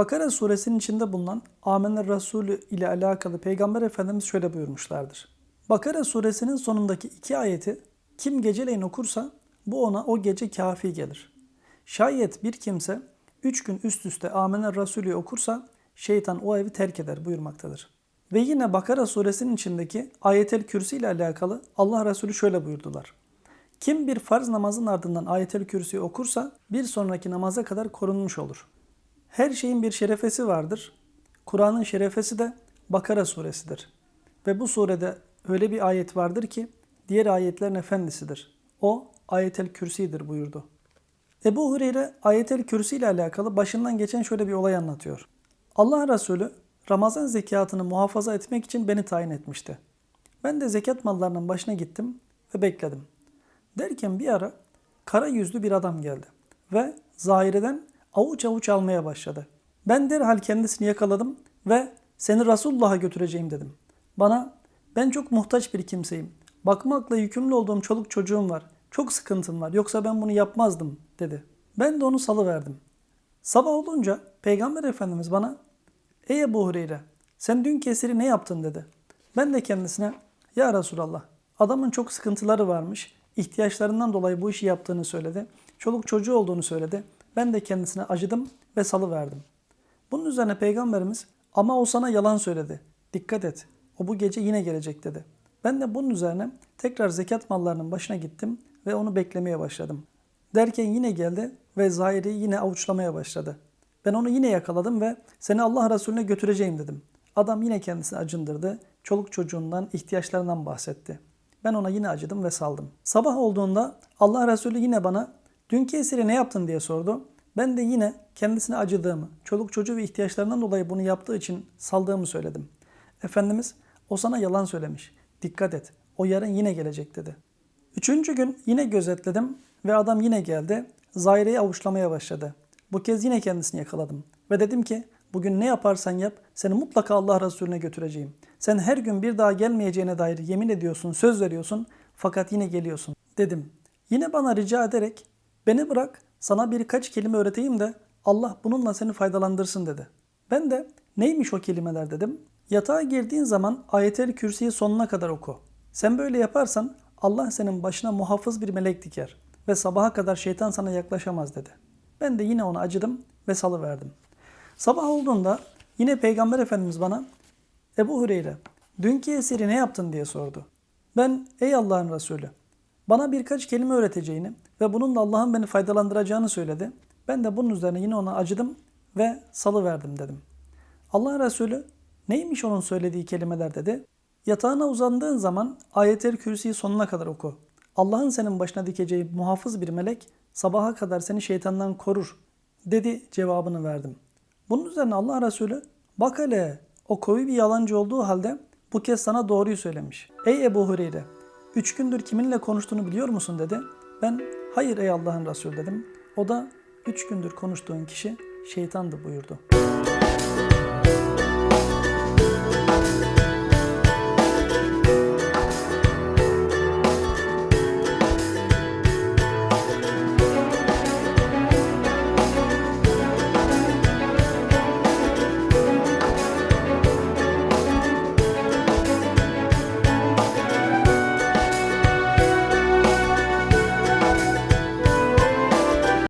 Bakara suresinin içinde bulunan Amener Resulü ile alakalı Peygamber Efendimiz şöyle buyurmuşlardır. Bakara suresinin sonundaki iki ayeti kim geceleyin okursa bu ona o gece kafi gelir. Şayet bir kimse üç gün üst üste Amener Resulü okursa şeytan o evi terk eder buyurmaktadır. Ve yine Bakara suresinin içindeki ayetel kürsi ile alakalı Allah Resulü şöyle buyurdular. Kim bir farz namazın ardından ayetel kürsüyü okursa bir sonraki namaza kadar korunmuş olur. Her şeyin bir şerefesi vardır. Kur'an'ın şerefesi de Bakara suresidir. Ve bu surede öyle bir ayet vardır ki diğer ayetlerin efendisidir. O ayetel kürsidir buyurdu. Ebu Hureyre ayetel kürsi ile alakalı başından geçen şöyle bir olay anlatıyor. Allah Resulü Ramazan zekatını muhafaza etmek için beni tayin etmişti. Ben de zekat mallarının başına gittim ve bekledim. Derken bir ara kara yüzlü bir adam geldi ve zahireden avuç avuç almaya başladı. Ben derhal kendisini yakaladım ve seni Resulullah'a götüreceğim dedim. Bana ben çok muhtaç bir kimseyim. Bakmakla yükümlü olduğum çoluk çocuğum var. Çok sıkıntım var. Yoksa ben bunu yapmazdım dedi. Ben de onu salıverdim. Sabah olunca Peygamber Efendimiz bana Ey Ebu Hureyre sen dün kesiri ne yaptın dedi. Ben de kendisine Ya Resulallah adamın çok sıkıntıları varmış. ihtiyaçlarından dolayı bu işi yaptığını söyledi. Çoluk çocuğu olduğunu söyledi. Ben de kendisine acıdım ve salıverdim. Bunun üzerine Peygamberimiz ama o sana yalan söyledi. Dikkat et. O bu gece yine gelecek dedi. Ben de bunun üzerine tekrar zekat mallarının başına gittim ve onu beklemeye başladım. Derken yine geldi ve Zahir'i yine avuçlamaya başladı. Ben onu yine yakaladım ve seni Allah Resulüne götüreceğim dedim. Adam yine kendisini acındırdı. Çoluk çocuğundan, ihtiyaçlarından bahsetti. Ben ona yine acıdım ve saldım. Sabah olduğunda Allah Resulü yine bana dünkü esiri ne yaptın diye sordu. Ben de yine kendisine acıdığımı, çoluk çocuğu ve ihtiyaçlarından dolayı bunu yaptığı için saldığımı söyledim. Efendimiz o sana yalan söylemiş. Dikkat et. O yarın yine gelecek dedi. Üçüncü gün yine gözetledim ve adam yine geldi. Zaire'yi avuçlamaya başladı. Bu kez yine kendisini yakaladım. Ve dedim ki bugün ne yaparsan yap seni mutlaka Allah Resulüne götüreceğim. Sen her gün bir daha gelmeyeceğine dair yemin ediyorsun, söz veriyorsun fakat yine geliyorsun dedim. Yine bana rica ederek beni bırak sana birkaç kelime öğreteyim de Allah bununla seni faydalandırsın dedi. Ben de neymiş o kelimeler dedim. Yatağa girdiğin zaman ayetel kürsiyi sonuna kadar oku. Sen böyle yaparsan Allah senin başına muhafız bir melek diker ve sabaha kadar şeytan sana yaklaşamaz dedi. Ben de yine ona acıdım ve salıverdim. Sabah olduğunda yine Peygamber Efendimiz bana Ebu Hureyre dünkü esiri ne yaptın diye sordu. Ben ey Allah'ın Resulü bana birkaç kelime öğreteceğini ve bununla Allah'ın beni faydalandıracağını söyledi. Ben de bunun üzerine yine ona acıdım ve salıverdim dedim. Allah Resulü neymiş onun söylediği kelimeler dedi. Yatağına uzandığın zaman ayet-el kürsiyi sonuna kadar oku. Allah'ın senin başına dikeceği muhafız bir melek sabaha kadar seni şeytandan korur dedi cevabını verdim. Bunun üzerine Allah Resulü bak hele o koyu bir yalancı olduğu halde bu kez sana doğruyu söylemiş. Ey Ebu Hureyre üç gündür kiminle konuştuğunu biliyor musun dedi. Ben hayır ey Allah'ın Resulü dedim. O da üç gündür konuştuğun kişi şeytandı buyurdu.